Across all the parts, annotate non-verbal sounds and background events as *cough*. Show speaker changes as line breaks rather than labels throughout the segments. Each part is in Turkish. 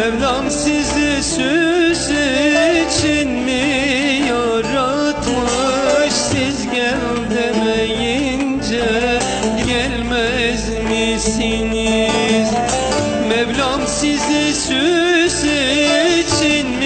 Mevlam sizi süs için mi yaratmış? Siz gel demeyince gelmez misiniz? Mevlam sizi süs için mi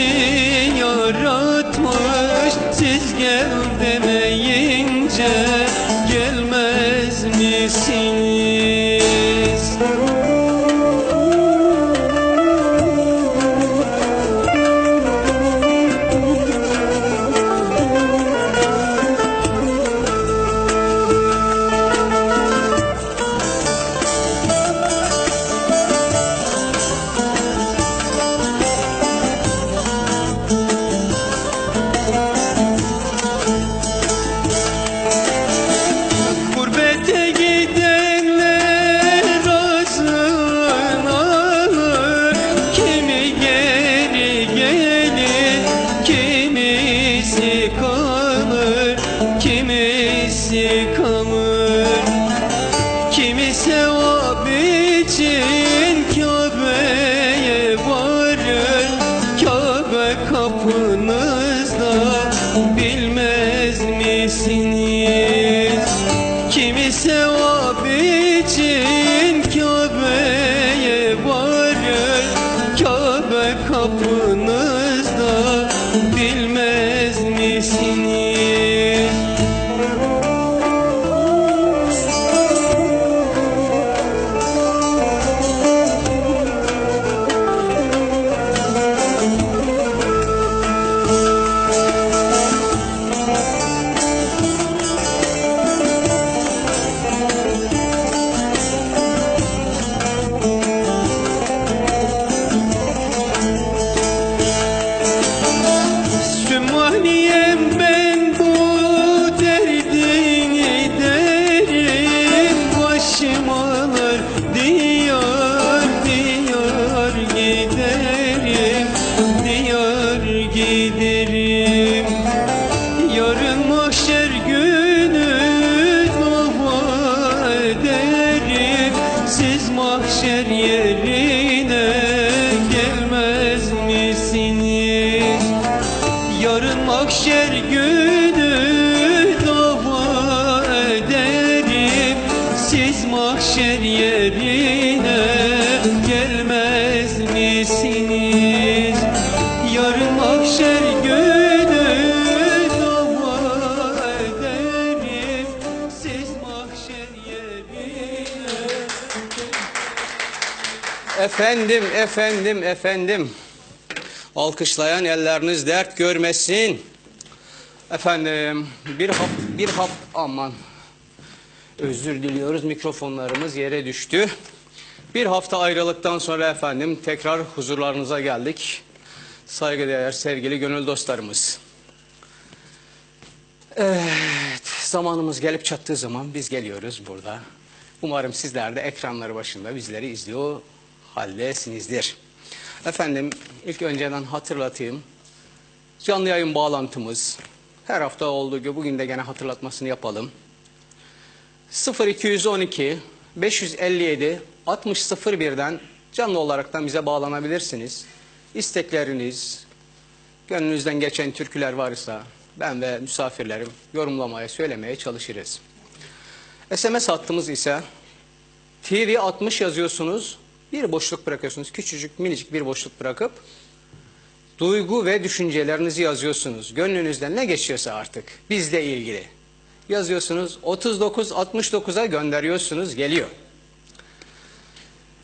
mahşer günü dava ederim Siz mahşer yerine gelmez misiniz? Yarın mahşer günü dava ederim Siz mahşer yerine
Efendim, efendim, efendim. Alkışlayan elleriniz dert görmesin. Efendim, bir hap, bir hap, aman. Özür diliyoruz, mikrofonlarımız yere düştü. Bir hafta ayrılıktan sonra efendim tekrar huzurlarınıza geldik. Saygıdeğer sevgili gönül dostlarımız. Evet, zamanımız gelip çattığı zaman biz geliyoruz burada. Umarım sizler de ekranları başında bizleri izliyor haldesinizdir. Efendim, ilk önceden hatırlatayım. Canlı yayın bağlantımız her hafta olduğu gibi bugün de gene hatırlatmasını yapalım. 0212 557 6001'den canlı olaraktan bize bağlanabilirsiniz. İstekleriniz, gönlünüzden geçen türküler varsa ben ve misafirlerim yorumlamaya, söylemeye çalışırız. SMS hattımız ise TV 60 yazıyorsunuz, bir boşluk bırakıyorsunuz. Küçücük, minicik bir boşluk bırakıp duygu ve düşüncelerinizi yazıyorsunuz. Gönlünüzden ne geçiyorsa artık bizle ilgili. Yazıyorsunuz 3969'a gönderiyorsunuz geliyor.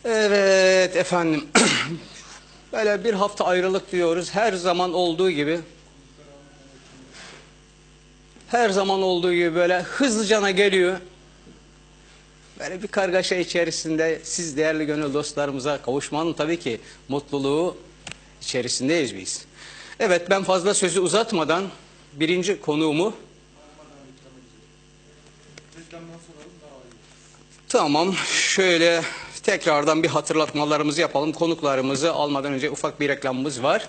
Evet efendim. *clears throat* Böyle bir hafta ayrılık diyoruz. Her zaman olduğu gibi her zaman olduğu gibi böyle hızlıcana geliyor. Böyle bir kargaşa içerisinde siz değerli gönül dostlarımıza kavuşmanın tabii ki mutluluğu içerisindeyiz biz. Evet ben fazla sözü uzatmadan birinci konuğumu Tamam şöyle tekrardan bir hatırlatmalarımızı yapalım. Konuklarımızı almadan önce ufak bir reklamımız var.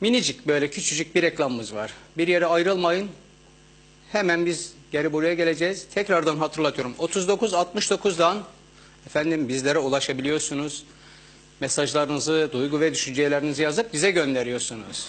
Minicik böyle küçücük bir reklamımız var. Bir yere ayrılmayın. Hemen biz geri buraya geleceğiz. Tekrardan hatırlatıyorum. 3969'dan efendim bizlere ulaşabiliyorsunuz. Mesajlarınızı, duygu ve düşüncelerinizi yazıp bize gönderiyorsunuz.